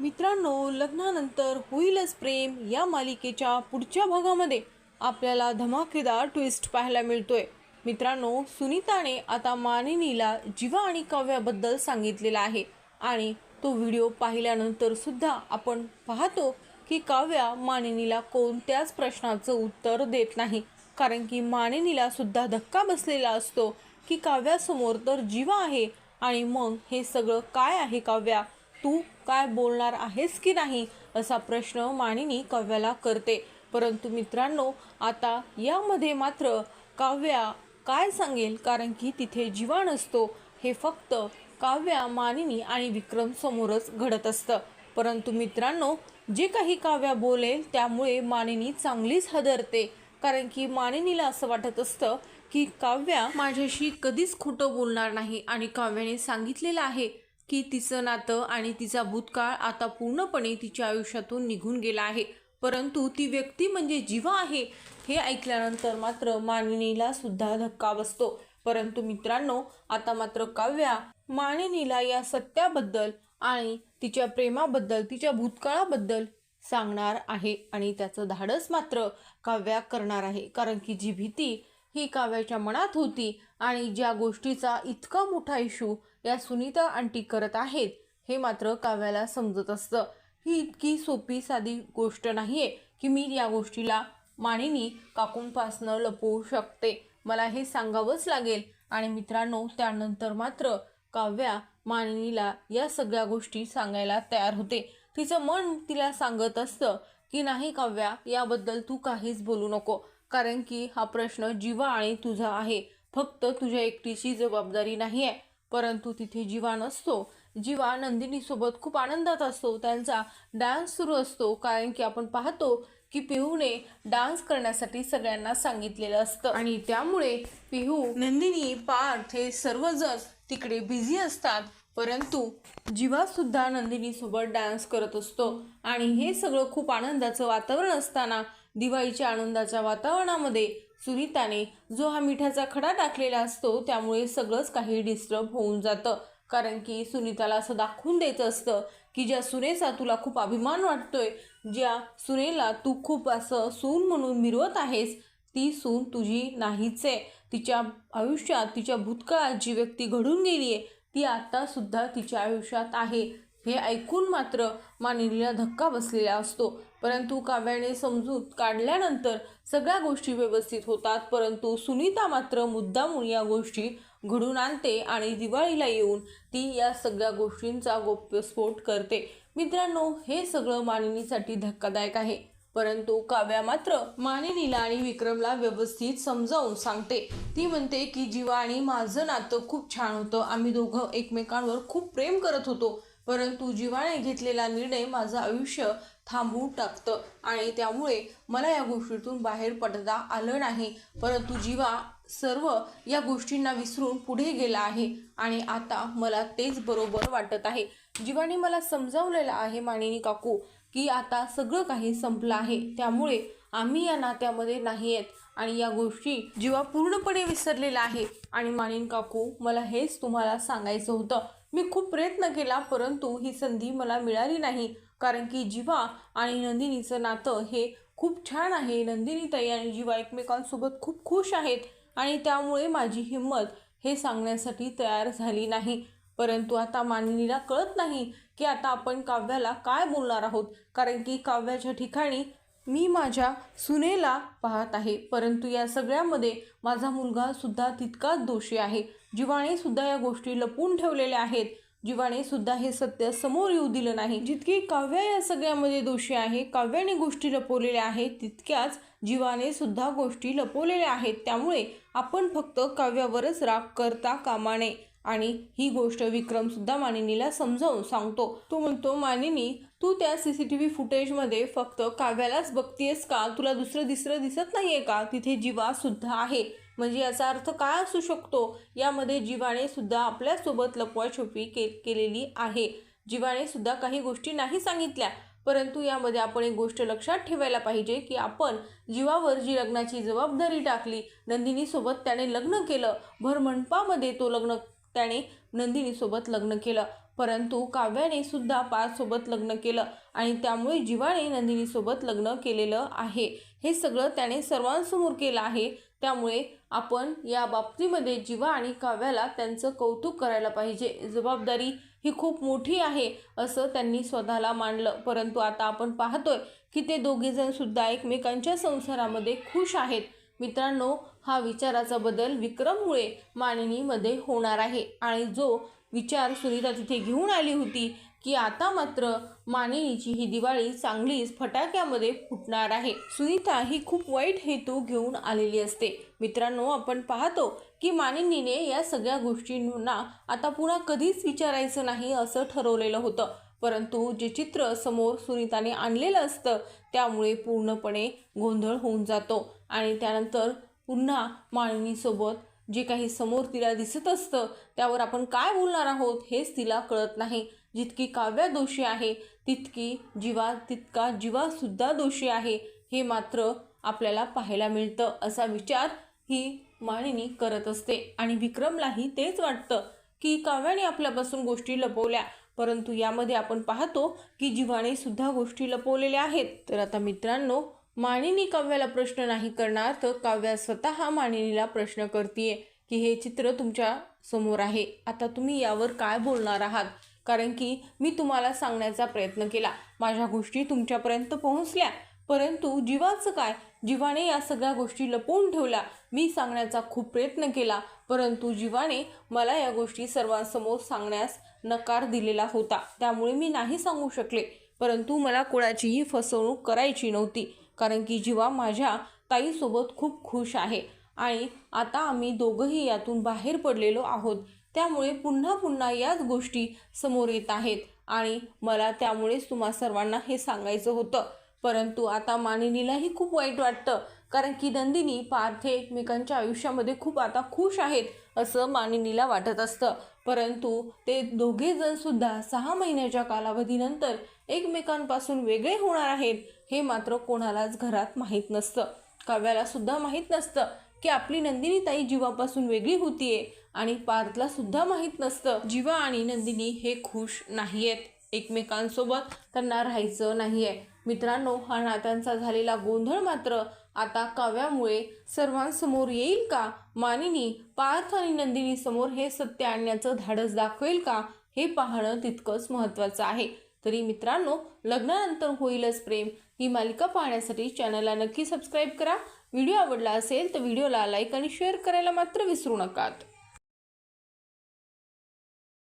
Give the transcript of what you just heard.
मित्रांनो लग्नानंतर होईलच प्रेम या मालिकेच्या पुढच्या भागामध्ये. आपल्याला धमाकेदार ट्विस्ट पाहायला मिळतोय. मित्रांनो सुनीताने आता मानिनीला जीवा आणि काव्याबद्दल सांगितलेला आहे आणि तो व्हिडिओ पाहिल्यानंतर सुद्धा आपण पाहतो की काव्या मानिनीला कोणत्याच प्रश्नाचं उत्तर देत नाही. कारण की मानिनीला सुद्धा धक्का बसलेला असतो की काव्यासमोर तर जीवा आहे आणि मग हे सगळं काय आहे काव्या? तू काय बोलणार आहेस की नाही असा प्रश्न मानिनी काव्याला करते. परंतु मित्रांनो आता यामध्ये मात्र काव्या काय सांगेल? कारण की तिथे जीवाण असतो. हे फक्त काव्या मानिनी आणि विक्रम समोरच घडत असतं. परंतु मित्रांनो जे काही काव्या बोलेल त्यामुळे मानिनी चांगलीच हदरते. कारण की मानिनीला असं वाटत असतं की काव्या माझ्याशी कधीच खोटं बोलणार नाही आणि काव्याने सांगितलेलं आहे. की तिचं नातं आणि तिचा भूतकाळ आता पूर्णपणे तिच्या आयुष्यातून निघून गेला आहे. परंतु ती व्यक्ती म्हणजे जीवा आहे हे ऐकल्यानंतर मात्र मानिनीला सुद्धा धक्का बसतो. परंतु मित्रांनो आता मात्र काव्या मानिनीला या सत्याबद्दल आणि तिच्या प्रेमाबद्दल तिच्या भूतकाळाबद्दल सांगणार आहे आणि त्याचं धाडस मात्र काव्या करणार आहे. कारण की जी भीती ही काव्याच्या मनात होती आणि ज्या गोष्टीचा इतका मोठा इशू या सुनीता आंटी करत आहेत हे मात्र काव्याला समजत असतं. ही इतकी सोपी साधी गोष्ट नाही आहे की मी या गोष्टीला मानिनी काकूंपासनं लपवू शकते. मला हे सांगावंच लागेल. आणि मित्रांनो त्यानंतर मात्र काव्या मानिनीला या सगळ्या गोष्टी सांगायला तयार होते. तिचं मन तिला सांगत असतं की नाही काव्या याबद्दल तू काहीच बोलू नको. कारण की हा प्रश्न जीवा आणि तुझा आहे. फक्त तुझ्या एकटीची जबाबदारी नाही आहे परंतु तिथे जीवा नसतो. जीवा नंदिनीसोबत खूप आनंदात असतो. त्यांचा डान्स सुरू असतो. कारण की आपण पाहतो की पिहूने डान्स करण्यासाठी सगळ्यांना सांगितलेलं असतं. आणि त्यामुळे पिहू नंदिनी पार्थ हे सर्वजण तिकडे बिझी असतात. परंतु जीवा सुद्धा डान्स करत असतो. आणि हे सगळं खूप आनंदाचं वातावरण असताना दिवाळीच्या आनंदाच्या वातावरणामध्ये सुनीताने जो हा मिठाचा खडा टाकलेला असतो त्यामुळे सगळंच काही डिस्टर्ब होऊन जातं. कारण की सुनीताला असं दाखवून द्यायचं असतं की ज्या सुनेचा तुला खूप अभिमान वाटतोय ज्या सुनेला तू खूप असं सून म्हणून मिरवत आहेस ती सून तुझी नाहीच आहे. तिच्या आयुष्यात तिच्या भूतकाळात जी व्यक्ती घडून गेली आहे ती आत्तासुद्धा तिच्या आयुष्यात आहे. हे ऐकून मात्र मानिनीला धक्का बसलेला असतो. परंतु काव्याने समजूत काढल्यानंतर सगळ्या गोष्टी व्यवस्थित होतात. परंतु सुनीता मात्र मुद्दामून या गोष्टी घडून आणते आणि दिवाळीला येऊन ती या सगळ्या गोष्टींचा गोप्यस्फोट करते. मित्रांनो हे सगळं मानिनीसाठी धक्कादायक आहे. परंतु काव्या मात्र मानिनीला आणि विक्रमला व्यवस्थित समजावून सांगते. ती म्हणते की जीवा आणि माझं नातं खूप छान होतं. आम्ही दोघं एकमेकांवर खूप प्रेम करत होतो. परंतु जीवाने घेतलेला निर्णय माझं आयुष्य थांबवून टाकतं आणि त्यामुळे मला या गोष्टीतून बाहेर पडता आलं नाही. परंतु जीवा सर्व या गोष्टींना विसरून पुढे गेला आहे आणि आता मला तेच बरोबर वाटत आहे. जीवाने मला समजावलेलं आहे मानिनी काकू की आता सगळं काही संपलं आहे. त्यामुळे आम्ही या नात्यामध्ये नाही आहेत आणि या गोष्टी जीवा पूर्णपणे विसरलेला आहे. आणि मानिन काकू मला हेच तुम्हाला सांगायचं होतं. मी खूप प्रयत्न केला परंतु ही संधी मला मिळाली नाही. कारण की जीवा आणि नंदिनीचं नातं हे खूप छान आहे. नंदिनीताई आणि जीवा एकमेकांसोबत खूप खुश आहेत आणि त्यामुळे माझी हिंमत हे सांगण्यासाठी तयार झाली नाही. परंतु आता मानिनीला कळत नाही की आता आपण काव्याला काय बोलणार आहोत. कारण की काव्याच्या ठिकाणी मी माझ्या सुनेला पाहत आहे. परंतु या सगळ्यामध्ये माझा मुलगा सुद्धा तितकाच दोषी आहे. जीवाने सुद्धा या गोष्टी लपून ठेवलेल्या आहेत. जीवाने सुद्धा हे सत्य समोर येऊ दिलं नाही. जितकी काव्या या सगळ्यामध्ये दोषी आहे काव्याने गोष्टी लपवलेल्या आहेत तितक्याच जीवाने सुद्धा गोष्टी लपवलेल्या आहेत. त्यामुळे आपण फक्त काव्यावरच राग करता कामा नये. आणि ही गोष्ट विक्रमसुद्धा मानिनीला समजावून सांगतो. तो म्हणतो मानिनी तू त्या सी सी टी व्ही फुटेजमध्ये फक्त काव्यालाच बघतीयस का? तुला दुसरं दिसरं दिसत नाही आहे का? तिथे जीवासुद्धा आहे. म्हणजे याचा अर्थ काय असू शकतो? यामध्ये जीवाने सुद्धा आपल्यासोबत लपवाछपी के केलेली आहे. जीवाने सुद्धा काही गोष्टी नाही सांगितल्या. परंतु यामध्ये आपण एक गोष्ट लक्षात ठेवायला पाहिजे की आपण जीवावर जी लग्नाची जबाबदारी टाकली नंदिनीसोबत त्याने लग्न केलं. भर मंडपामध्ये तो लग्न त्याने नंदिनीसोबत लग्न केलं. परंतु काव्याने सुद्धा पार्थसोबत लग्न केलं आणि त्यामुळे जीवाने नंदिनीसोबत लग्न केलेलं आहे. हे सगळं त्याने सर्वांसमोर केलं आहे. त्यामुळे आपण या बाबतीमध्ये जीवा आणि काव्याला त्यांचं कौतुक करायला पाहिजे. जबाबदारी ही खूप मोठी आहे असं त्यांनी स्वतःला मांडलं परंतु आता आपण पाहतोय की ते दोघेजण सुद्धा एकमेकांच्या संसारामध्ये खुश आहेत. मित्रांनो हा विचाराचा बदल विक्रममुळे मानिनीमध्ये होणार आहे आणि जो विचार सुनीता तिथे घेऊन आली होती की आता मात्र मानिनीची ही दिवाळी चांगलीच फटाक्यामध्ये फुटणार आहे. सुनीता ही खूप वाईट हेतू घेऊन आलेली असते. मित्रांनो आपण पाहतो की मानिनीने या सगळ्या गोष्टींना आता पुन्हा कधीच विचारायचं नाही असं ठरवलेलं होतं. परंतु जे चित्र समोर सुनीताने आणलेलं असतं त्यामुळे पूर्णपणे गोंधळ होऊन जातो. आणि त्यानंतर पुन्हा मानिनीसोबत जे काही समोर तिला दिसत असतं त्यावर आपण काय बोलणार आहोत हेच तिला कळत नाही. जितकी काव्या दोषी आहे तितकी जीवा तितका जीवासुद्धा दोषी आहे हे मात्र आपल्याला पाहायला मिळतं असा विचार ही माळिनी करत असते. आणि विक्रमलाही तेच वाटतं की काव्याने आपल्यापासून गोष्टी लपवल्या. परंतु यामध्ये आपण पाहतो की जीवाने सुद्धा गोष्टी लपवलेल्या आहेत. तर आता मित्रांनो मानिनी काव्याला प्रश्न नाही करणार तर काव्या स्वतः मानिनीला प्रश्न करते की हे चित्र तुमच्यासमोर आहे. आता तुम्ही यावर काय बोलणार आहात? कारण की मी तुम्हाला सांगण्याचा प्रयत्न केला. माझ्या गोष्टी तुमच्यापर्यंत पोहोचल्या. परंतु जीवाचं काय? जीवाने या सगळ्या गोष्टी लपवून ठेवल्या. मी सांगण्याचा खूप प्रयत्न केला. परंतु जीवाने मला या गोष्टी सर्वांसमोर सांगण्यास नकार दिलेला होता. त्यामुळे मी नाही सांगू शकले. परंतु मला कोणाचीही फसवणूक करायची नव्हती. कारण की जीवा माझ्या ताईसोबत खूप खुश आहे. आणि आता आम्ही दोघंही यातून बाहेर पडलेलो आहोत. त्यामुळे पुन्हा पुन्हा याच गोष्टी समोर येत आहेत. आणि मला त्यामुळेच तुम्हा सर्वांना हे सांगायचं होतं. परंतु आता मानिनीलाही खूप वाईट वाटतं. कारण की नंदिनी पार्थ एकमेकांच्या आयुष्यामध्ये खूप आता खुश आहेत. असं मानिनीला वाटत असतं. परंतु ते दोघे सुद्धा सहा महिन्याच्या कालावधीनंतर एकमेकांपासून वेगळे होणार आहेत हे मात्र कोणालाच घरात माहीत नसतं. काव्याला सुद्धा माहीत नसतं की आपली नंदिनी ताई जीवापासून वेगळी होतीये आणि पार्थला सुद्धा माहीत नसतं. जीवा आणि नंदिनी हे खुश नाही आहेत एकमेकांसोबत त्यांना राहायचं नाही आहे मित्रांनो हा नात्यांचा झालेला गोंधळ मात्र आता काव्यामुळे सर्वांसमोर येईल का? मानिनी पार्थ आणि नंदिनीसमोर हे सत्य आणण्याचं धाडस दाखवेल का? हे पाहणं तितकंच महत्त्वाचं आहे. तरी मित्रांनो लग्नानंतर होईलच प्रेम. ही मालिका पाहण्यासाठी चॅनलला नक्की सबस्क्राईब करा. व्हिडिओ आवडला असेल तर व्हिडिओला लाईक आणि शेअर करायला मात्र विसरू नका